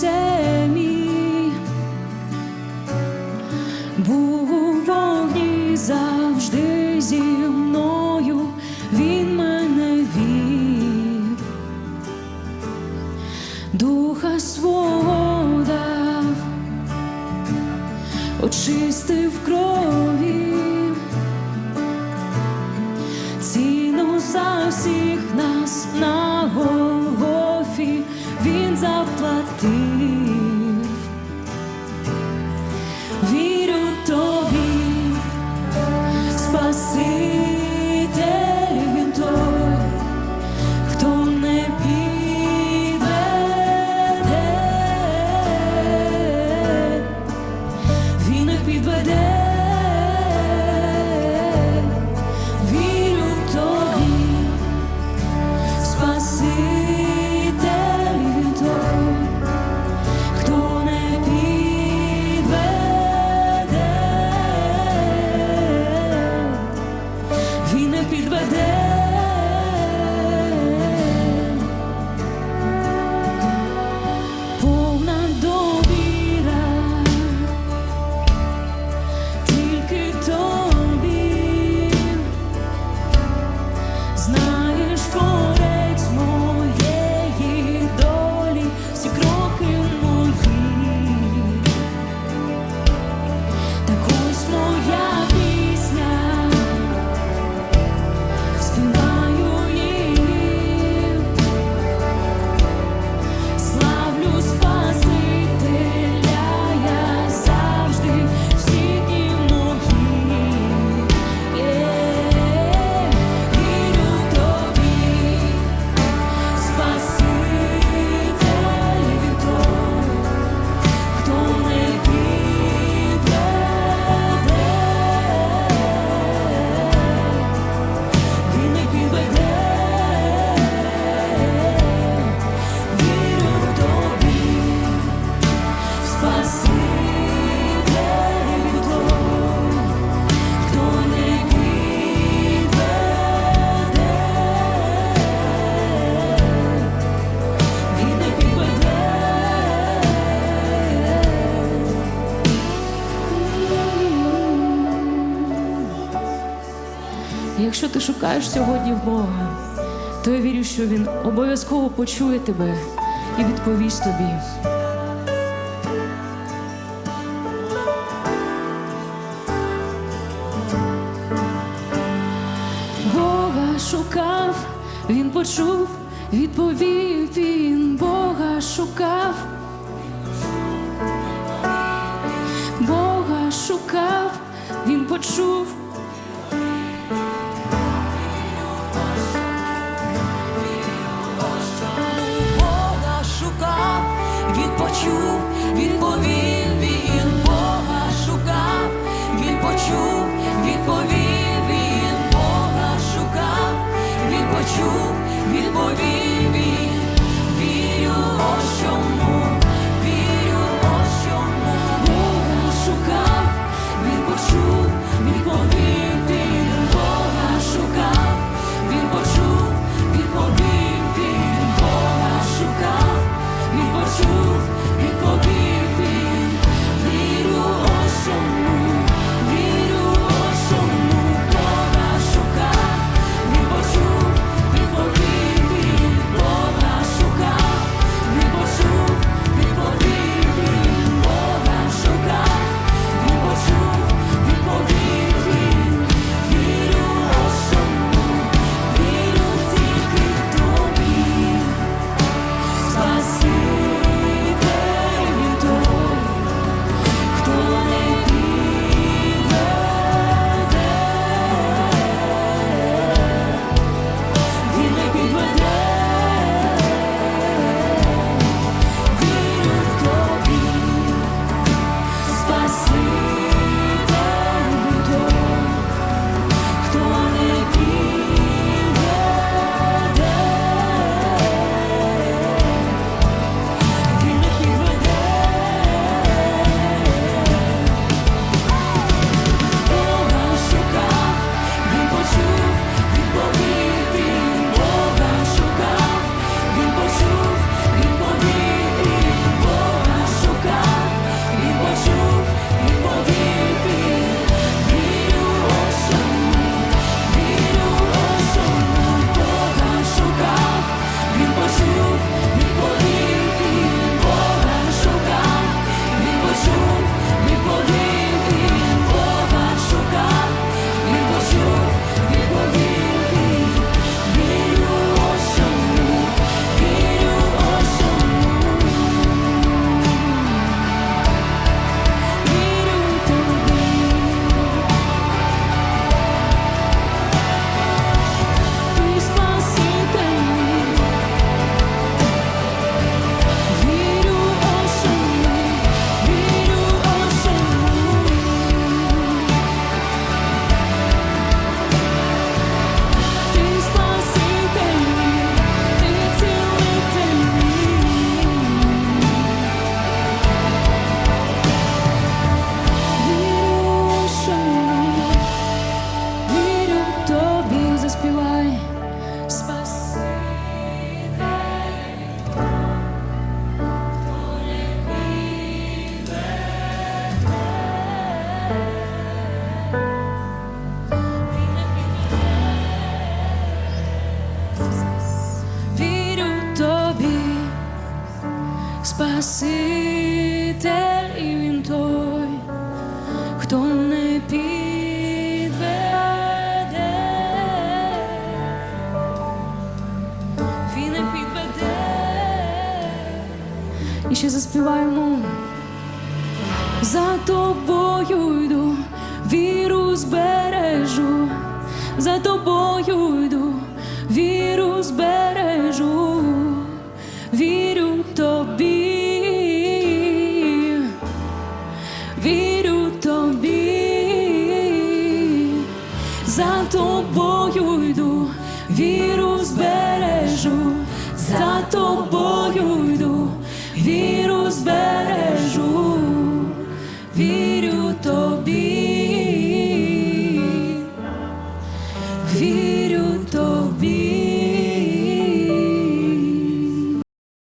Семі був у вогні завжди зі мною, він мене вів, духа свого дав, очистив. happy birthday. якщо ти шукаєш сьогодні в Бога, то я вірю, що Він обов'язково почує тебе і відповість тобі. Бога шукав, він почув, відповів він, Бога шукав. Бога шукав, він почув. відповів, вірю, о що. Заспіваємо. За тобою йду, віру збережу, за тобою йду, віру збережу, вірю тобі, вірю тобі, за тобою йду, віру збережу, за тобою